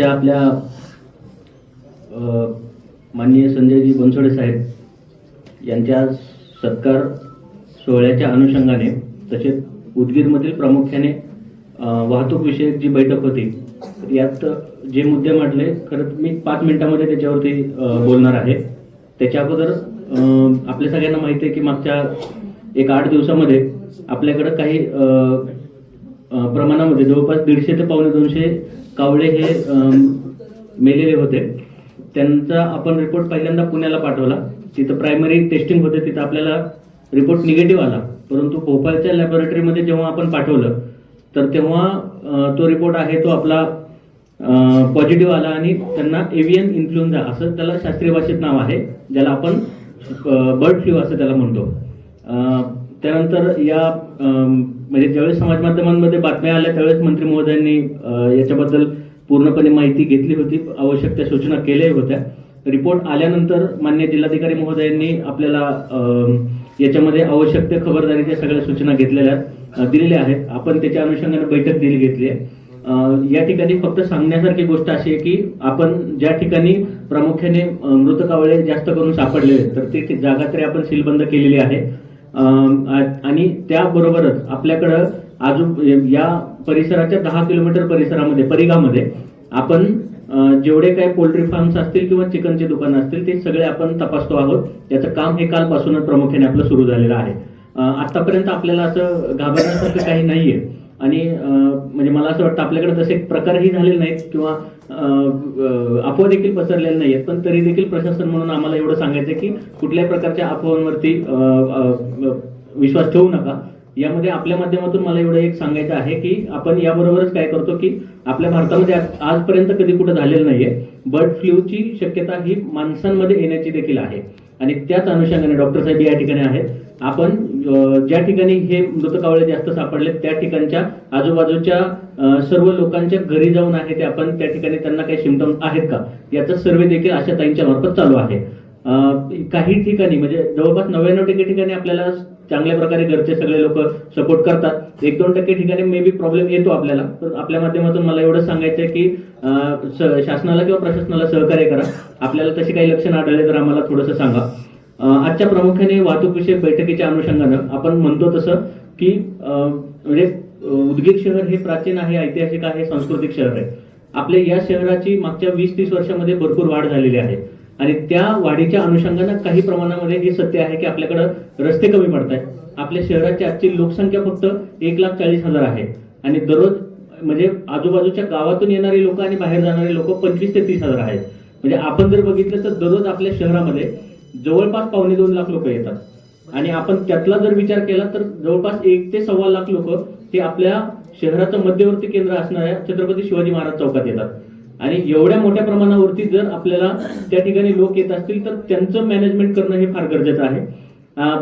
आजच्या आपल्या माननीय संजयजी बनसोडे साहेब यांच्या सत्कार सोहळ्याच्या अनुषंगाने तसेच उदगीरमधील प्रामुख्याने वाहतूक विषयक जी बैठक होती यात जे मुद्दे मांडले खरंच मी पाच मिनिटामध्ये त्याच्यावरती बोलणार आहे. त्याच्या अगोदर आपल्या सगळ्यांना माहिती आहे की मागच्या एक आठ दिवसामध्ये आपल्याकडं काही प्रमाणामध्ये जवळपास दीडशे ते पावणे दोनशे कावळे हे मेलेले होते. त्यांचा आपण रिपोर्ट पहिल्यांदा पुण्याला पाठवला. तिथं प्रायमरी टेस्टिंग होते तिथं आपल्याला रिपोर्ट निगेटिव्ह आला. परंतु भोपाळच्या लॅबोरेटरीमध्ये जेव्हा आपण पाठवलं तर तेव्हा तो रिपोर्ट आहे तो आपला पॉझिटिव्ह आला आणि त्यांना एव्हियन इन्फ्लुएन्झा असं त्याला शास्त्रीय भाषेत नाव आहे ज्याला आपण बर्ड फ्लू असं त्याला म्हणतो. त्यानंतर या म्हणजे ज्यावेळेस समाज माध्यमांमध्ये बातम्या आल्या त्यावेळेस मंत्री महोदयांनी याच्याबद्दल पूर्णपणे माहिती घेतली होती आवश्यक त्या सूचना केल्याही होत्या. रिपोर्ट आल्यानंतर मान्य जिल्हाधिकारी महोदयांनी आपल्याला याच्यामध्ये आवश्यक त्या खबरदारीच्या सगळ्या सूचना घेतलेल्या दिलेल्या आहेत. आपण त्याच्या अनुषंगाने बैठक दिली घेतली आहे. या ठिकाणी फक्त सांगण्यासारखी गोष्ट अशी आहे की आपण ज्या ठिकाणी प्रामुख्याने मृत कावळे जास्त करून सापडले तर ते ती जागा तरी आपण सीलबंद केलेली आहे. आणि त्याबरोबरच आपल्याकडं अजून या परिसराच्या दहा किलोमीटर परिसरामध्ये परिघामध्ये आपण जेवढे काही पोल्ट्री फार्म्स असतील किंवा चिकनचे दुकानं असतील ते सगळे आपण तपासतो आहोत. त्याचं काम हे कालपासूनच प्रामुख्याने आपलं सुरू झालेलं आहे. आतापर्यंत आपल्याला असं घाबरण्यासारखं काही नाहीये. आणि म्हणजे मला असं वाटतं आपल्याकडे तसे प्रकारही झालेले नाहीत किंवा अफवा देखील पसरलेल्या आहेत पण तरी देखील प्रशासन म्हणून आम्हाला एवढं सांगायचं की कुठल्याही प्रकारच्या अफवांवरती विश्वास ठेवू नका. यामध्ये आपल्या माध्यमातून मला एवढं एक सांगायचं आहे की आपण याबरोबरच काय करतो की आपल्या भारतामध्ये आज- आजपर्यंत कधी कुठं झालेलं नाहीये बर्ड फ्लूची शक्यता ही माणसांमध्ये येण्याची देखील आहे. आणि त्याच अनुषंगाने डॉक्टर साहेब या ठिकाणी आहेत. आपण ज्या ठिकाणी हे मृत कावळे जास्त सापडले त्या ठिकाणच्या आजूबाजूच्या सर्व लोकांच्या घरी जाऊन आहे ते आपण त्या ठिकाणी त्यांना काही सिमटम आहेत का? याचा सर्वे देखील अशा ताईंच्या मार्फत चालू आहे. काही ठिकाणी म्हणजे जवळपास नव्याण्णव टक्के ठिकाणी आपल्याला चांगल्या प्रकारे घरचे सगळे लोक सपोर्ट करतात. एक दोन टक्के ठिकाणी मे बी प्रॉब्लेम येतो आपल्याला तर आपल्या माध्यमातून मला एवढं सांगायचं आहे की शासनाला किंवा प्रशासनाला सहकार्य करा. आपल्याला तसे काही लक्षण आढळले तर आम्हाला थोडंसं सांगा. आजच्या प्रामुख्याने वाहतूक विषयक बैठकीच्या अनुषंगानं आपण म्हणतो तसं की म्हणजे उदगीर शहर हे प्राचीन आहे ऐतिहासिक आहे सांस्कृतिक शहर आहे. आपल्या या शहराची मागच्या वीस तीस वर्षामध्ये भरपूर वाढ झालेली आहे. आणि त्या वाढीच्या अनुषंगानं काही प्रमाणामध्ये हे सत्य आहे की आपल्याकडं रस्ते कमी पडत आहेत आपल्या शहराची आजची लोकसंख्या फक्त एक लाख चाळीस हजार आहे. आणि दररोज म्हणजे आजूबाजूच्या गावातून येणारी लोक आणि बाहेर जाणारे लोक पंचवीस ते तीस हजार आहेत. म्हणजे आपण जर बघितलं तर दररोज आपल्या शहरामध्ये जवळपास पावणे दोन लाख लोक येतात. आणि आपण त्यातला जर विचार केला तर जवळपास एक ते सव्वा लाख लोक हे आपल्या शहराचं मध्यवर्ती केंद्र असणाऱ्या छत्रपती शिवाजी महाराज चौकात येतात. आणि एवढ्या मोठ्या प्रमाणावरती जर आपल्याला त्या ठिकाणी लोक येत असतील तर त्यांचं मॅनेजमेंट करणं हे फार गरजेचं आहे.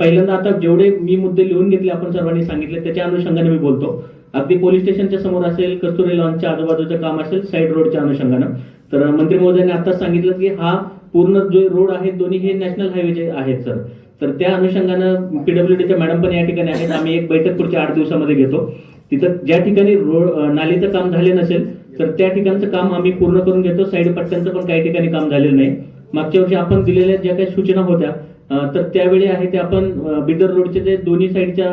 पहिल्यांदा आता जेवढे मी मुद्दे लिहून घेतले आपण सर्वांनी सांगितले त्याच्या अनुषंगाने मी बोलतो. अगदी पोलीस स्टेशनच्या समोर असेल कस्तुरी लॉनच्या आजूबाजूचं काम असेल साईड रोडच्या अनुषंगानं. तर मंत्री महोदयांनी आताच सांगितलं की हा पूर्ण जे रोड आहेत दोन्ही हे नॅशनल हायवेचे आहेत सर तर त्या अनुषंगानं पीडब्ल्यूडीच्या मॅडम पण या ठिकाणी आहेत. आम्ही एक बैठक पुढच्या आठ दिवसामध्ये घेतो. तिथं ज्या ठिकाणी रोड नालीचं काम झाले नसेल तर त्या ठिकाणचं काम आम्ही पूर्ण करून घेतो. साईड पट्ट्यांचं पण काही ठिकाणी काम झालेलं नाही. मागच्या वर्षी आपण दिलेल्या ज्या काही सूचना होत्या तर त्यावेळी आहे ते आपण बिदर रोडचे जे दोन्ही साईडच्या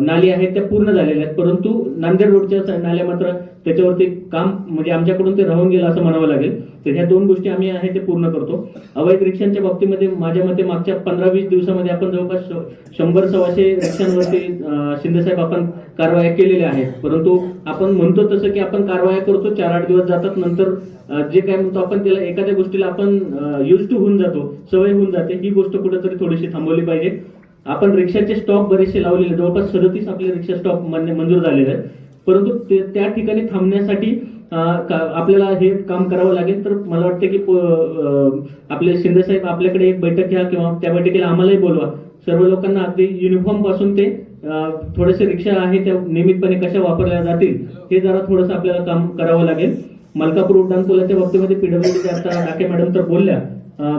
नाली आहेत त्या पूर्ण झालेल्या आहेत. परंतु नांदेड रोडच्या नाल्या मात्र त्याच्यावरती काम म्हणजे आमच्याकडून ते राहून गेलं असं म्हणावं लागेल. तर ह्या दोन गोष्टी आम्ही आहे ते पूर्ण करतो. अवैध रिक्षांच्या बाबतीमध्ये माझ्या मते मागच्या पंधरा वीस दिवसामध्ये आपण जवळपास शंभर सव्वाशे रिक्षांवरती शिंदेसाहेब आपण कारवाया केलेल्या आहेत. परंतु आपण म्हणतो तसं की आपण कारवाया करतो चार आठ दिवस जातात नंतर जे काय म्हणतो आपण त्याला एखाद्या गोष्टीला आपण युज टू होऊन जातो सवय होऊन जाते ही गोष्ट कुठेतरी थोडीशी थांबवली पाहिजे. आपण रिक्षाचे स्टॉप बरेचसे लावलेले जवळपास सदतीस आपले रिक्षा स्टॉप मंजूर झालेले आहेत. परंतु त्या ठिकाणी थांबण्यासाठी आपल्याला हे काम करावं लागेल. तर मला वाटतं की आपले शिंदे साहेब आपल्याकडे एक बैठक घ्या किंवा त्या बैठकीला आम्हालाही बोलवा. सर्व लोकांना अगदी युनिफॉर्मपासून ते थोडेसे रिक्षा आहे त्या नियमितपणे कशा वापरल्या जातील हे जरा थोडंसं आपल्याला काम करावं लागेल. मलकापूर उड्डाणपुलाच्या बाबतीमध्ये पीडब्ल्यूडीचे आता डाके मॅडम तर बोलल्या.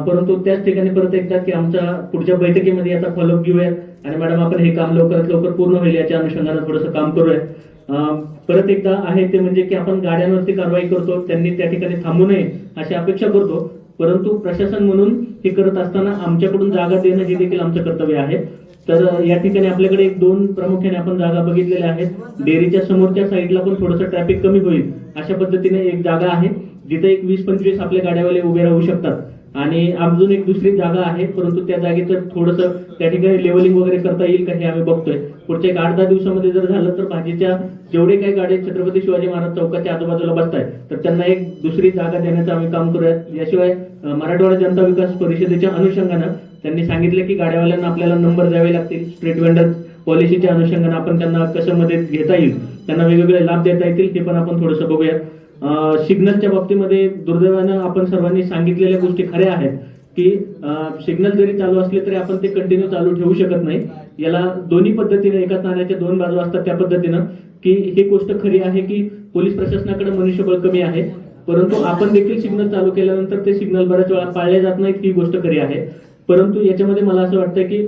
परंतु त्याच ठिकाणी परत एकदा की आमच्या पुढच्या बैठकीमध्ये याचा फॉलोअप घेऊया आणि मॅडम आपण हे काम लवकरात लवकर पूर्ण होईल याच्या अनुषंगाने थोडंसं काम करूयात परत एकदा आहे ते म्हणजे की आपण गाड्यांवरती कारवाई करतो त्यांनी त्या ठिकाणी थांबू नये अशी अपेक्षा करतो. परंतु प्रशासन म्हणून हे करत असताना आमच्याकडून जागा देणं हे देखील आमचं कर्तव्य आहे. तर या ठिकाणी आपल्याकडे एक दोन प्रामुख्याने आपण जागा बघितलेल्या आहेत. डेअरीच्या समोरच्या साईडला पण थोडंसं ट्रॅफिक कमी होईल अशा पद्धतीने एक जागा आहे. जिथे एक वीस पंचवीस आपले गाड्यावाले उभे राहू शकतात. आणि अजून एक दुसरी जागा आहे परंतु त्या जागेचं थोडंसं त्या ठिकाणी लेवलिंग वगैरे करता येईल का हे आम्ही बघतोय. पुढच्या एक आठ दहा दिवसामध्ये जर झालं तर भाजीच्या जेवढे काही गाड्या छत्रपती शिवाजी महाराज चौकाच्या आजूबाजूला बसतायत तर त्यांना एक दुसरी जागा देण्याचं आम्ही काम करूयात. याशिवाय मराठवाडा जनता विकास परिषदेच्या अनुषंगानं त्यांनी सांगितलं की गाड्यावाल्यांना आपल्याला नंबर द्यावे लागतील. स्ट्रीट वेंडर पॉलिसीच्या अनुषंगाने आपण त्यांना कसं मदत घेता येईल त्यांना वेगवेगळे लाभ देता येतील हे पण आपण थोडंसं बघूया सिग्नलच्या बाबतीमध्ये दुर्दैवानं आपण सर्वांनी सांगितलेल्या गोष्टी खऱ्या आहेत की सिग्नल जरी चालू असले तरी आपण ते कंटिन्यू चालू ठेवू शकत नाही. याला दोन्ही पद्धतीने एकाच नाण्याच्या दोन बाजू असतात त्या पद्धतीनं की ही गोष्ट खरी आहे की पोलीस प्रशासनाकडे मनुष्यबळ कमी आहे परंतु आपण देखील सिग्नल चालू केल्यानंतर ते सिग्नल बऱ्याच वेळा पाळले जात नाहीत ही गोष्ट खरी आहे. परंतु याच्यामध्ये मला असं वाटतं की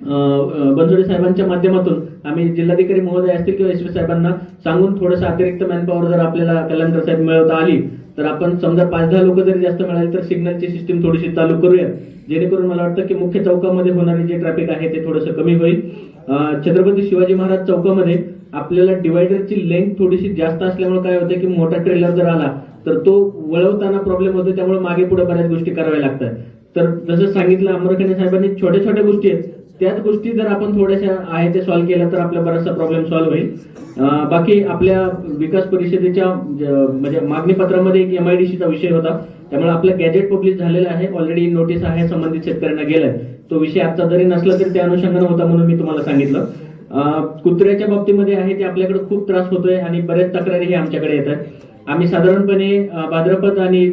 बनसोडे साहेबांच्या माध्यमातून आम्ही जिल्हाधिकारी महोदय असतील किंवा एस साहेबांना सांगून थोडंसं अतिरिक्त मॅनपॉवर जर आपल्याला कल्याणकर साहेब मिळवता आली तर आपण समजा पाच दहा लोक जरी जास्त मिळाले तर सिग्नलची सिस्टीम थोडीशी चालू करूया जेणेकरून मला वाटतं की मुख्य चौकामध्ये होणारे जे ट्रॅफिक आहे ते थोडंसं कमी होईल. छत्रपती शिवाजी महाराज चौकामध्ये आपल्याला डिवायडरची लेंथ थोडीशी जास्त असल्यामुळे काय होतं की मोठा ट्रेलर जर आला तर तो वळवताना प्रॉब्लेम होतो त्यामुळे मागे पुढे बऱ्याच गोष्टी कराव्या लागतात. तर जसं सांगितलं अमरखाने साहेबांनी छोट्या छोट्या गोष्टी आहेत. त्याच गोष्टी जर आपण थोड्याशा आहे ते सॉल्व्ह केल्या तर आपला बराचसा प्रॉब्लेम सॉल्व्ह होईल. बाकी आपल्या विकास परिषदेच्या म्हणजे मागणी पत्रामध्ये एक एमआयडीसीचा विषय होता. त्यामुळे आपलं गॅजेट पब्लिश झालेलं आहे. ऑलरेडी नोटीस आहे संबंधित शेतकऱ्यांना गेलाय. तो विषय आजचा जरी नसला तरी त्या अनुषंगानं होता म्हणून मी तुम्हाला सांगितलं. कुत्र्याच्या बाबतीमध्ये आहे ते आपल्याकडे खूप त्रास होतोय आणि बऱ्याच तक्रारी हे आमच्याकडे येतात आम्ही साधारणपणे भाद्रपद आणि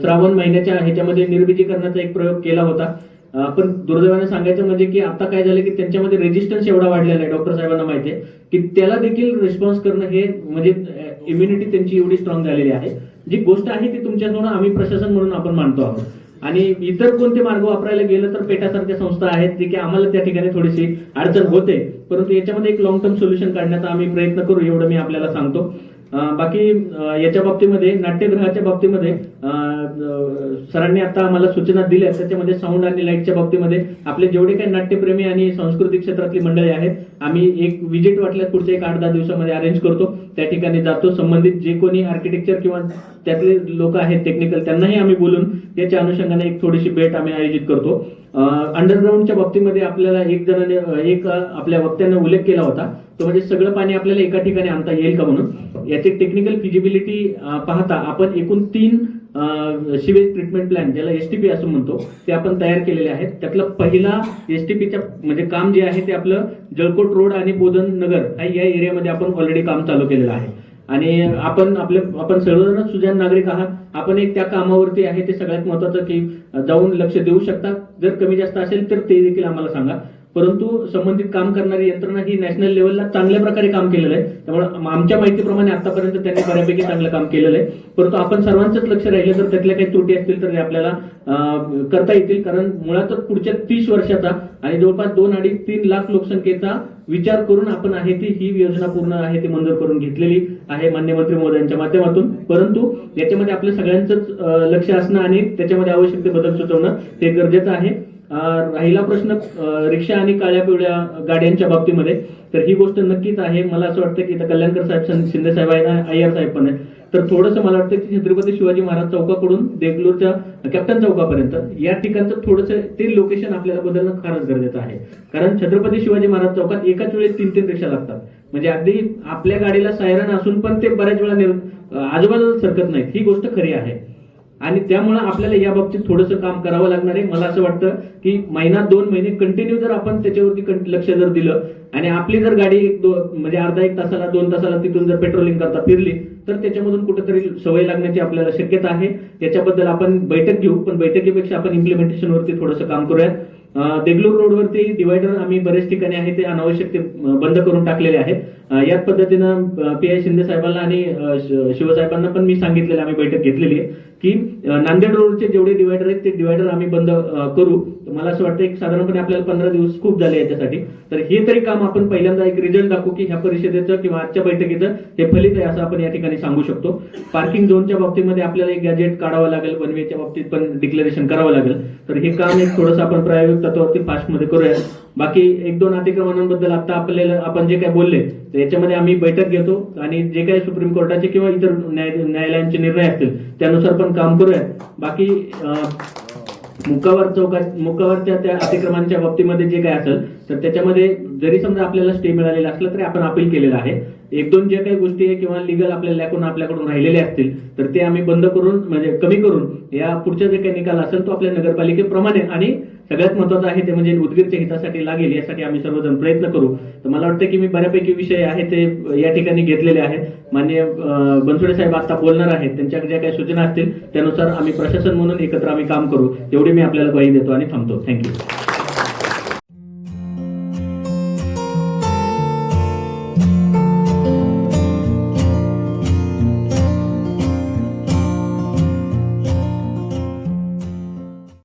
श्रावण महिन्याच्या ह्याच्यामध्ये निर्बीजीकरणाचा एक प्रयोग केला होता. पण दुर्दैवाने सांगायचं म्हणजे की आता काय झालं की त्यांच्यामध्ये रेजिस्टन्स एवढा वाढलेला आहे डॉक्टर साहेबांना माहिती आहे की त्याला देखील रिस्पॉन्स करणं हे म्हणजे इम्युनिटी त्यांची एवढी स्ट्रॉंग झालेली आहे. जी गोष्ट आहे ती तुमच्याजवळ आम्ही प्रशासन म्हणून आपण मानतो आहोत. आणि इतर कोणते मार्ग वापरायला गेलं तर पेटासारख्या संस्था आहेत जे की आम्हाला त्या ठिकाणी थोडीशी अडचण होते. परंतु याच्यामध्ये एक लॉंग टर्म सोल्युशन काढण्याचा आम्ही प्रयत्न करू एवढं मी आपल्याला सांगतो. बाकी याच्या बाबतीमध्ये नाट्यगृहाच्या बाबतीमध्ये सरांनी आता आम्हाला सूचना दिल्या त्याच्यामध्ये साऊंड आणि लाईटच्या बाबतीमध्ये आपले जेवढे काही नाट्यप्रेमी आणि सांस्कृतिक क्षेत्रातली मंडळी आहेत आम्ही एक विजिट वाटल्यास पुढच्या एक आठ दहा दिवसामध्ये अरेंज करतो. त्या ठिकाणी जातो. संबंधित जे कोणी आर्किटेक्चर किंवा त्यातले लोक आहेत टेक्निकल त्यांनाही आम्ही बोलून त्याच्या अनुषंगाने एक थोडीशी भेट आम्ही आयोजित करतो. अंडरग्राऊंडच्या बाबतीमध्ये आपल्याला एक जणाने एक आपल्या वक्त्याने उल्लेख केला होता. तो म्हणजे सगळं पाणी आपल्याला एका ठिकाणी आणता येईल का म्हणून? याची टेक्निकल फिजिबिलिटी पाहता आपण एकूण तीन सिवेज ट्रीटमेंट प्लॅन ज्याला एसटीपी असं म्हणतो ते आपण तयार केलेले आहेत. त्यातला पहिला एसटीपीच्या म्हणजे काम जे आहे ते आपलं जळकोट रोड आणि बोधन नगर हा या एरियामध्ये आपण ऑलरेडी काम चालू केलेलं आहे. आणि आपण आपले आपण सर्वजणच सुजान नागरिक आहात. आपण एक त्या कामावरती आहे ते सगळ्यात महत्वाचं की जाऊन लक्ष देऊ शकता. जर कमी जास्त असेल तर ते देखील आम्हाला सांगा. परंतु संबंधित काम करणारी यंत्रणा ही नॅशनल लेवलला चांगल्या प्रकारे काम केलेलं आहे. त्यामुळे आमच्या माहितीप्रमाणे आतापर्यंत त्यांनी बऱ्यापैकी चांगलं काम केलेलं आहे. परंतु आपण सर्वांचंच लक्ष राहिलं तर त्यातल्या काही त्रुटी असतील तर ते आपल्याला करता येतील. कारण मुळातच पुढच्या तीस वर्षाचा आणि जवळपास दोन अडीच तीन लाख लोकसंख्येचा विचार करून आपण आहे ती ही योजना पूर्ण आहे ती मंजूर करून घेतलेली आहे मान्य मंत्री महोदयांच्या माध्यमातून. परंतु याच्यामध्ये आपल्या सगळ्यांचंच लक्ष असणं आणि त्याच्यामध्ये आवश्यक ते बदल सुचवणं हे गरजेचं आहे. राहिला प्रश्न रिक्षा आणि काळ्या पिवळ्या गाड्यांच्या बाबतीमध्ये. तर ही गोष्ट नक्कीच आहे. मला असं वाटतं की कल्याणकर साहेब शिंदे साहेब आहे ना अय्यर साहेब पण आहे तर थोडंसं मला वाटतं की छत्रपती शिवाजी महाराज चौकाकडून देगलूरच्या कॅप्टन चौकापर्यंत या ठिकाणचं थोडंसं ते लोकेशन आपल्याला बदलणं फारच गरजेचं आहे. कारण छत्रपती शिवाजी महाराज चौकात एकाच वेळेस तीन तीन रिक्षा लागतात. म्हणजे अगदी आपल्या गाडीला सायरन असून पण ते बऱ्याच वेळा निर- आजूबाजूला सरकत नाहीत. ही गोष्ट खरी आहे. आणि त्यामुळे आपल्याला या बाबतीत थोडंसं काम करावं लागणार आहे. मला असं वाटतं की महिना दोन महिने कंटिन्यू जर आपण त्याच्यावरती लक्ष जर दिलं आणि आपली जर गाडी एक दो म्हणजे अर्धा एक तासाला दोन तासाला तिथून जर पेट्रोलिंग करता फिरली तर त्याच्यामधून कुठेतरी सवय लागण्याची आपल्याला शक्यता आहे. त्याच्याबद्दल आपण बैठक घेऊ पण बैठकीपेक्षा आपण इम्प्लिमेंटेशनवरती थोडंसं काम करूयात. देगलूर रोडवरती डिवायडर आम्ही बरेच ठिकाणी आहे ते अनावश्यक ते बंद करून टाकलेले आहेत. याच पद्धतीनं पी आय शिंदे साहेबांना आणि शिवसाहेबांना पण मी सांगितलेलं आम्ही बैठक घेतलेली आहे की नांदेड रोडचे जेवढे डिवायडर आहेत ते डिवायडर आम्ही बंद करू. तर मला असं वाटतं एक साधारणपणे आपल्याला पंधरा दिवस खूप झाले याच्यासाठी. तर हे तरी काम आपण पहिल्यांदा एक रिझल्ट दाखवू की ह्या परिषदेचं किंवा आजच्या बैठकीचं हे फलित आहे असं आपण या ठिकाणी सांगू शकतो. पार्किंग झोनच्या बाबतीमध्ये आपल्याला एक गॅजेट काढावं लागेल वनवेच्या बाबतीत पण डिक्लेरेशन करावं लागेल. तर हे काम एक थोडंसं आपण प्रायोगिक तत्वावरती फास्टमध्ये करूया बाकी एक दोन अतिक्रमणांबद्दल आता आपल्याला आपण जे काय बोलले तर याच्यामध्ये आम्ही बैठक घेतो आणि जे काही सुप्रीम कोर्टाचे किंवा इतर न्यायालयांचे निर्णय असतील त्यानुसार पण काम करूया बाकी मुकावर चौकात मुकावरच्या त्या अतिक्रमणाच्या बाबतीमध्ये जे काय असेल तर त्याच्यामध्ये जरी समजा आपल्याला स्टे मिळालेला असला तरी आपण अपील केलेलं आहे. एक दोन ज्या काही गोष्टी आहे किंवा लिगल आपल्याला आपल्याकडून राहिलेले असतील तर ते आम्ही बंद करून म्हणजे कमी करून या पुढच्या जे काही निकाल असेल तो आपल्या नगरपालिकेप्रमाणे आणि सगळ्यात महत्वाचं आहे ते म्हणजे उदगीरच्या हितासाठी लागेल यासाठी आम्ही सर्वजण प्रयत्न करू. तर मला वाटतं की मी बऱ्यापैकी विषय आहे ते या ठिकाणी घेतलेले आहेत. मान्य बनसोडे साहेब आता बोलणार आहेत. त्यांच्या ज्या काही सूचना असतील त्यानुसार आम्ही प्रशासन म्हणून एकत्र आम्ही काम करू. एवढी मी आपल्याला ग्वाही देतो आणि थांबतो. थँक्यू